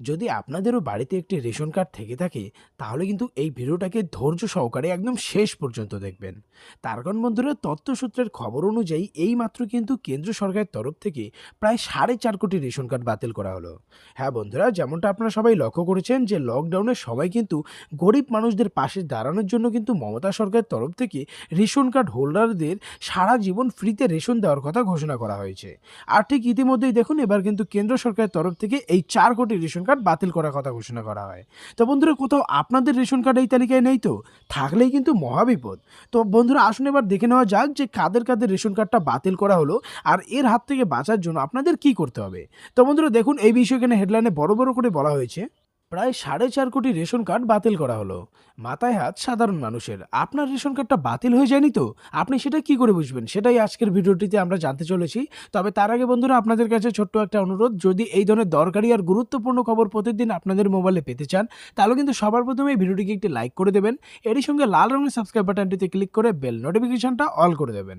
যদি আপনাদেরও বাড়িতে একটি রেশন কার্ড থেকে থাকে, তাহলে কিন্তু এই ভিডিওটাকে ধৈর্য সহকারে একদম শেষ পর্যন্ত দেখবেন। তার কারণ বন্ধুরা, তথ্যসূত্রের খবর অনুযায়ী এই মাত্র কিন্তু কেন্দ্র সরকারের তরফ থেকে প্রায় সাড়ে চার কোটি রেশন কার্ড বাতিল করা হলো। হ্যাঁ বন্ধুরা, যেমনটা আপনারা সবাই লক্ষ্য করেছেন যে লকডাউনের সময় কিন্তু গরিব মানুষদের পাশে দাঁড়ানোর জন্য কিন্তু মমতা সরকারের তরফ থেকে রেশন কার্ড হোল্ডারদের সারা জীবন ফ্রিতে রেশন দেওয়ার কথা ঘোষণা করা হয়েছে। আর ঠিক ইতিমধ্যেই দেখুন, এবার কিন্তু কেন্দ্র সরকারের তরফ থেকে এই চার কোটি রেশন কার্ড বাতিল করার কথা ঘোষণা করা হয়। তো বন্ধুরা, কোথাও আপনাদের রেশন কার্ড এই তালিকায় নেই তো? থাকলেই কিন্তু মহাবিপদ। তো বন্ধুরা, আসুন এবার দেখে নেওয়া যাক যে কাদের কাদের রেশন কার্ডটা বাতিল করা হলো আর এর হাত থেকে বাঁচার জন্য আপনাদের কি করতে হবে। তো বন্ধুরা, দেখুন, এই বিষয়ে এখানে হেডলাইনে বড় বড় করে বলা হয়েছে। প্রায় সাড়ে চার কোটি রেশন কার্ড বাতিল করা হলো। মাথায় হাত সাধারণ মানুষের। আপনার রেশন কার্ডটা বাতিল হয়ে যায়নি তো? আপনি সেটা কি করে বুঝবেন? সেটাই আজকের ভিডিওটিতে আমরা জানতে চলেছি। তবে তার আগে বন্ধুরা, আপনাদের কাছে ছোট্ট একটা অনুরোধ। যদি এই ধরনের দরকারি আর গুরুত্বপূর্ণ খবর প্রতিদিন আপনাদের মোবাইলে পেতে চান, তাহলে কিন্তু সবার প্রথমে এই ভিডিওটিকে একটি লাইক করে দেবেন। এরই সঙ্গে লাল রঙের সাবস্ক্রাইব বাটনটিতে ক্লিক করে বেল নোটিফিকেশনটা অল করে দেবেন।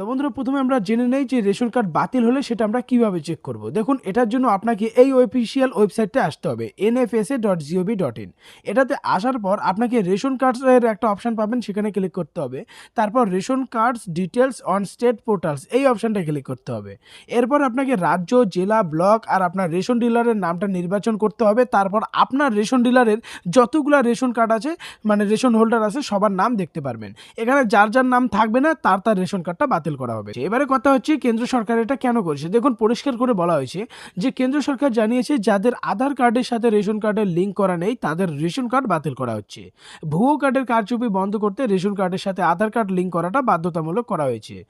তো বন্ধুরা, প্রথমে আমরা জেনে নেই যে রেশন কার্ড বাতিল হলে সেটা আমরা কীভাবে চেক করব। দেখুন, এটার জন্য আপনাকে এই অফিসিয়াল ওয়েবসাইটটা আসতে হবে NFSA dot GOV dot in এটাতে আসার পর আপনাকে রেশন কার্ডসের একটা অপশান পাবেন, সেখানে ক্লিক করতে হবে। তারপর ration cards details on state portals এই অপশানটা ক্লিক করতে হবে। এরপর আপনাকে রাজ্য, জেলা ব্লক আর আপনার রেশন ডিলারের নামটা নির্বাচন করতে হবে। তারপর আপনার রেশন ডিলারের যতগুলা রেশন কার্ড আছে মানে রেশন হোল্ডার আছে, সবার নাম দেখতে পারবেন। এখানে যার যার নাম থাকবে না, তার তার রেশন কার্ডটা বাতিল করা হবে। এবারে কথা হচ্ছে কেন্দ্র সরকার এটা কেন করেছে? দেখুন, পরিষ্কার করে বলা হয়েছে যে কেন্দ্র সরকার জানিয়েছে যাদের আধার কার্ডের সাথে রেশন কার্ডের লিঙ্ক করা নেই, তাদের রেশন কার্ড বাতিল করা হচ্ছে। ভুয়ো কার্ডের কারচুপি বন্ধ করতে রেশন কার্ডের সাথে আধার কার্ড লিঙ্ক করাটা বাধ্যতামূলক করা হয়েছে।